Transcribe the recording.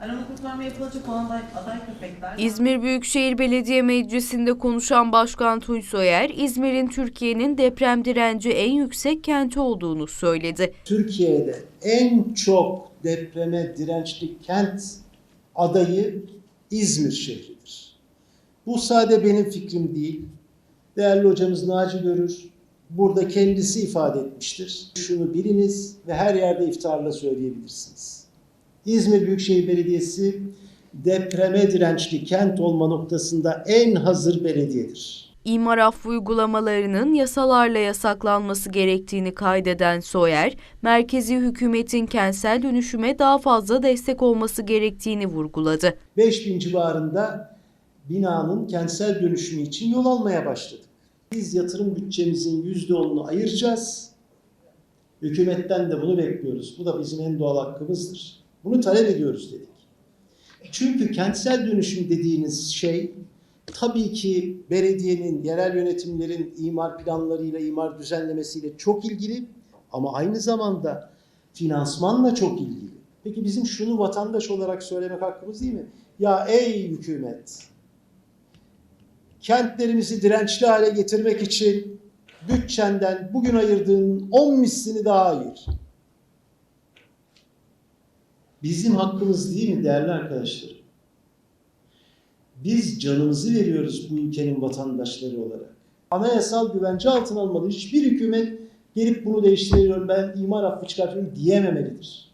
Arama kurtarma yapılacak olan aday, aday köpekler... İzmir Büyükşehir Belediye Meclisi'nde konuşan Başkan Tunç Soyer, İzmir'in Türkiye'nin deprem direnci en yüksek kenti olduğunu söyledi. Türkiye'de en çok depreme dirençli kent adayı İzmir şehridir. Bu sade benim fikrim değil. Değerli hocamız Naci Görür burada kendisi ifade etmiştir. Şunu biliniz ve her yerde iftarla söyleyebilirsiniz. İzmir Büyükşehir Belediyesi depreme dirençli kent olma noktasında en hazır belediyedir. İmar affı uygulamalarının yasalarla yasaklanması gerektiğini kaydeden Soyer, merkezi hükümetin kentsel dönüşüme daha fazla destek olması gerektiğini vurguladı. 5000 civarında binanın kentsel dönüşümü için yol almaya başladık. Biz yatırım bütçemizin %10'unu ayıracağız. Hükümetten de bunu bekliyoruz. Bu da bizim en doğal hakkımızdır. Bunu talep ediyoruz dedik. Çünkü kentsel dönüşüm dediğiniz şey tabii ki belediyenin, yerel yönetimlerin imar planlarıyla, imar düzenlemesiyle çok ilgili ama aynı zamanda finansmanla çok ilgili. Peki bizim şunu vatandaş olarak söylemek hakkımız değil mi? Ya ey hükümet, kentlerimizi dirençli hale getirmek için bütçenden bugün ayırdığın 10 mislini daha ayır. Bizim hakkımız değil mi değerli arkadaşlarım? Biz canımızı veriyoruz bu ülkenin vatandaşları olarak. Anayasal güvence altına almalı hiçbir hükümet gelip bunu değiştiriyorum ben imar affı çıkartıyorum diyememelidir.